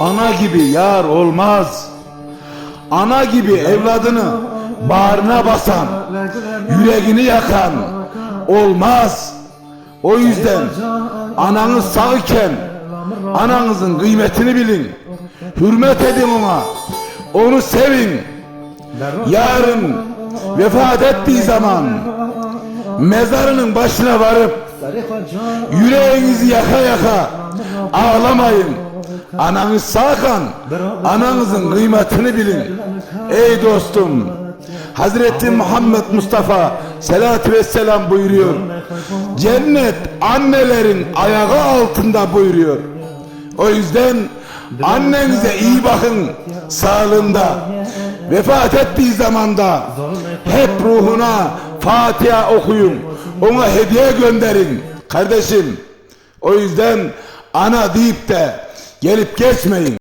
Ana gibi yar olmaz. Ana gibi evladını bağrına basan, yüreğini yakan olmaz. O yüzden ananız sağ iken ananızın kıymetini bilin. Hürmet edin ona. Onu sevin. Yarın vefat ettiği zaman mezarının başına varıp yüreğinizi yaka yaka ağlamayın. Ananız sağken ananızın kıymetini bilin. Ey dostum Hazreti Muhammed Mustafa salatü vesselam buyuruyor. Cennet annelerin ayağı altında buyuruyor. O yüzden annenize iyi bakın sağlığında. Vefat ettiği zamanda hep ruhuna Fatiha okuyun. Ona hediye gönderin kardeşim. O yüzden ana deyip de gelip geçmeyin.